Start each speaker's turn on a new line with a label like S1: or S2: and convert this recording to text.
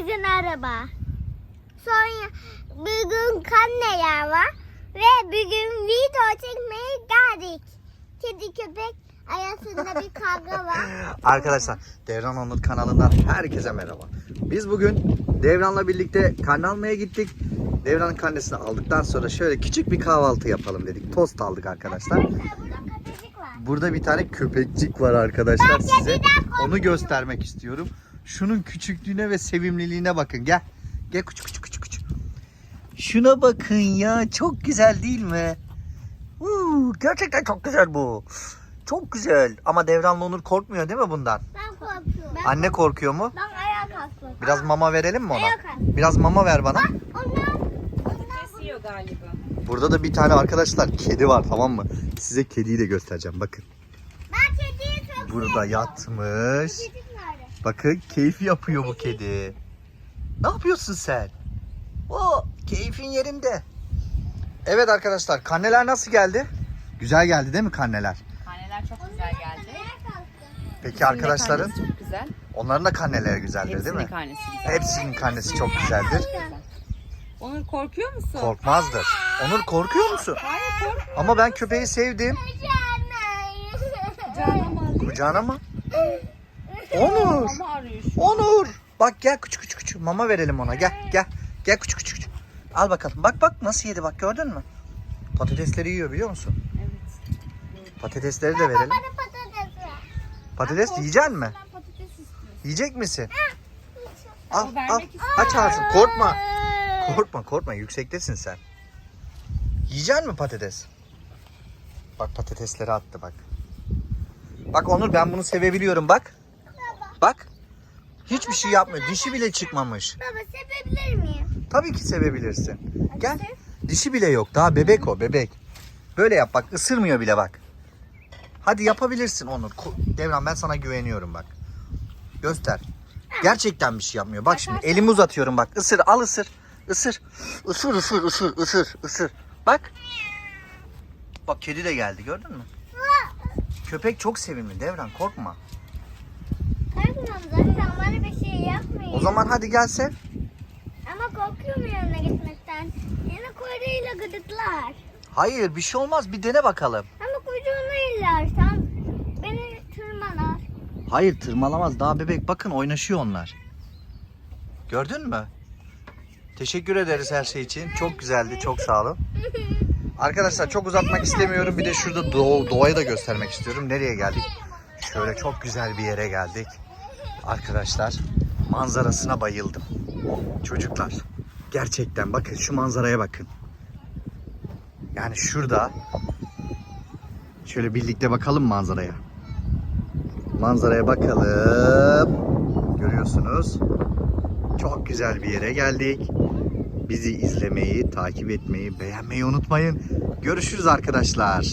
S1: bizim araba. Sonra bugün karneler var. Ve bugün video çekmeye geldik. Kedi köpek arasında bir kavga var.
S2: Arkadaşlar Devran Onur kanalından herkese merhaba. Biz bugün Devran'la birlikte karne almaya gittik. Devran'ın karnesini aldıktan sonra şöyle küçük bir kahvaltı yapalım dedik. Tost aldık arkadaşlar.
S1: Burada
S2: bir tane köpekcik var arkadaşlar
S1: Ben
S2: size. Onu göstermek istiyorum. Şunun küçüklüğüne ve sevimliliğine bakın. Gel. Gel küçük küçük küçük küçük. Şuna bakın ya. Çok güzel değil mi? Uuu, gerçekten çok güzel bu. Çok güzel. Ama Devran'la Onur korkmuyor değil mi bundan?
S1: Ben korkuyorum. Ben,
S2: Anne korkuyor mu?
S1: ben ayağa kalktım.
S2: Biraz mama verelim mi ona?
S1: Ayağa kalk.
S2: Biraz mama ver bana.
S1: Onlar, onlar
S3: Kesiyor galiba.
S2: Burada da bir tane arkadaşlar kedi var tamam mı? Size kediyi de göstereceğim bakın.
S1: Ben kediyi çok
S2: Burada
S1: seviyorum.
S2: yatmış. Bakın keyif yapıyor bu kedi. Ne yapıyorsun sen? O keyfin yerinde. Evet arkadaşlar karneler nasıl geldi? Güzel geldi değil mi karneler?
S3: Haneler çok güzel geldi.
S2: Peki arkadaşların
S3: çok güzel.
S2: onların da karneleri güzeldir değil
S3: Hepsinin
S2: mi?
S3: karnesi güzel.
S2: Hepsinin karnesi çok güzeldir.
S3: Onur korkuyor musun?
S2: Korkmazdır. Onur korkuyor musun?
S3: Hayır kork.
S2: Ama ben köpeği sevdim.
S3: Canım aldı.
S2: Kucağına mı? Onur. Onur. Bak gel küçük küçük küçük. Mama verelim ona. Gel gel. Gel küçük küçük küçük. Al bakalım. Bak bak nasıl yedi bak gördün mü? Patatesleri yiyor biliyor musun?
S3: Evet.
S2: Patatesleri de verelim.
S1: Bana patates ver.
S2: Patates yiyecek mi?
S3: Ben patates istiyorum.
S2: Yiyecek misin? Al al. Aç ağzını. Korkma. Korkma korkma. Yüksektesin sen. Yiyecek mi patates? Bak patatesleri attı bak. Bak Onur ben bunu sevebiliyorum bak. Bak. Hiçbir şey yapmıyor. Dişi bile çıkmamış.
S1: Baba sevebilir miyim?
S2: Tabii ki sevebilirsin. Gel. Dişi bile yok. Daha bebek o bebek. Böyle yap bak. ısırmıyor bile bak. Hadi yapabilirsin Onur. Ko- Devran ben sana güveniyorum bak. Göster. Gerçekten bir şey yapmıyor. Bak şimdi elimi uzatıyorum bak. Isır al ısır. Isır. Isır ısır ısır ısır ısır. Bak. Bak kedi de geldi gördün mü? Köpek çok sevimli Devran korkma.
S1: Bana bir şey yapmıyor.
S2: O zaman hadi gel sev.
S1: Ama korkuyorum yanına gitmekten. Yine kuyruğuyla gıdıklar.
S2: Hayır bir şey olmaz bir dene bakalım.
S1: Ama kuyruğunu illarsam beni tırmalar.
S2: Hayır tırmalamaz daha bebek bakın oynaşıyor onlar. Gördün mü? Teşekkür ederiz her şey için. Çok güzeldi çok sağ olun. Arkadaşlar çok uzatmak istemiyorum. Bir de şurada doğ- doğayı da göstermek istiyorum. Nereye geldik? Şöyle çok güzel bir yere geldik. Arkadaşlar manzarasına bayıldım. Çocuklar gerçekten bakın şu manzaraya bakın. Yani şurada şöyle birlikte bakalım manzaraya. Manzaraya bakalım. Görüyorsunuz. Çok güzel bir yere geldik. Bizi izlemeyi, takip etmeyi, beğenmeyi unutmayın. Görüşürüz arkadaşlar.